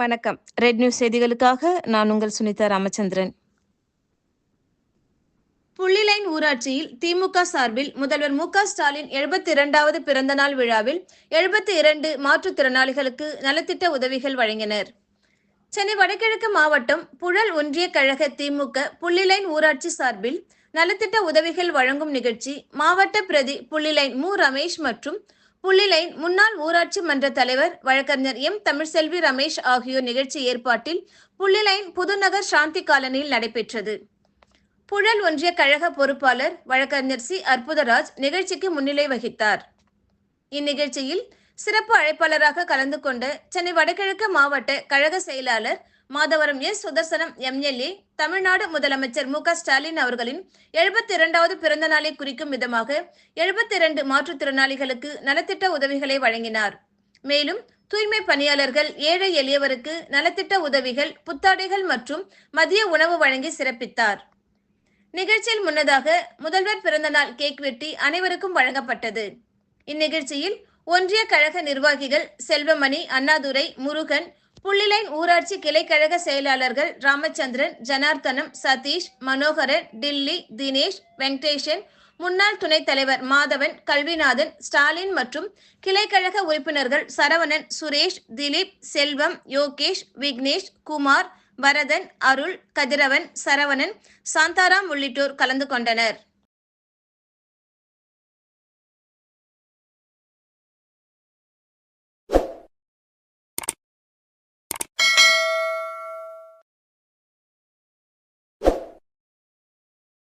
வணக்கம். Red news செய்திகளுக்காக நான் உங்கள் சுனிதா ராமச்சந்திரன். புள்ளிலைன் ஊராட்சியில் திமுக சார்பில் முதல்வர் மு க ஸ்டாலின் எழுபத்தி இரண்டாவது பிறந்த நாள் விழாவில் எழுபத்தி இரண்டு மாற்றுத்திறனாளிகளுக்கு நலத்திட்ட உதவிகள் வழங்கினர். சென்னை வடகிழக்கு மாவட்டம் புழல் ஒன்றிய கழக திமுக புள்ளிலைன் ஊராட்சி சார்பில் நலத்திட்ட உதவிகள் வழங்கும் நிகழ்ச்சி மாவட்ட பிரதி புள்ளிலைன் மு ரமேஷ் மற்றும் புள்ளிலைன் முன்னாள் ஊராட்சி மன்ற தலைவர் வழக்கறிஞர் எம். தமிழ்செல்வி ரமேஷ் ஆகியோர் நிகழ்ச்சி ஏற்பாட்டில் புள்ளிலைன் புதுநகர் சாந்தி காலனியில் நடைபெற்றது. புழல் ஒன்றிய கழக பொறுப்பாளர் வழக்கறிஞர் சி. அற்புதராஜ் நிகழ்ச்சிக்கு முன்னிலை வகித்தார். இந்நிகழ்ச்சியில் சிறப்பு அழைப்பாளராக கலந்து கொண்ட சென்னை வடகிழக்கு மாவட்ட கழக செயலாளர் மாதவரம் எஸ் சுதர்சனம் எம்எல்ஏ தமிழ்நாடு முதலமைச்சர் மு க ஸ்டாலின் அவர்களின் எழுபத்தி இரண்டாவது பிறந்த நாளை குறிக்கும் விதமாக எழுபத்தி இரண்டு மாற்றுத்திறனாளிகளுக்கு நலத்திட்ட உதவிகளை வழங்கினார். மேலும் தூய்மை பணியாளர்கள் ஏழை எளியவருக்கு நலத்திட்ட உதவிகள் புத்தாடைகள் மற்றும் மதிய உணவு வழங்கி சிறப்பித்தார். நிகழ்ச்சியில் முன்னதாக முதல்வர் பிறந்தநாள் கேக் வெட்டி அனைவருக்கும் வழங்கப்பட்டது. இந்நிகழ்ச்சியில் ஒன்றிய கழக நிர்வாகிகள் செல்வமணி அண்ணாதுரை முருகன் புள்ளிலைன் ஊராட்சி கிளைக்கழக செயலாளர்கள் ராமச்சந்திரன் ஜனார்த்தனம் சதீஷ் மனோகரன் டில்லி தினேஷ் வெங்கடேஷன் முன்னாள் துணைத் தலைவர் மாதவன் கல்விநாதன் ஸ்டாலின் மற்றும் கிளைக்கழக உறுப்பினர்கள் சரவணன் சுரேஷ் திலீப் செல்வம் யோகேஷ் விக்னேஷ் குமார் வரதன் அருள் கதிரவன் சரவணன் சாந்தாராம் உள்ளிட்டோர் கலந்து கொண்டனர்.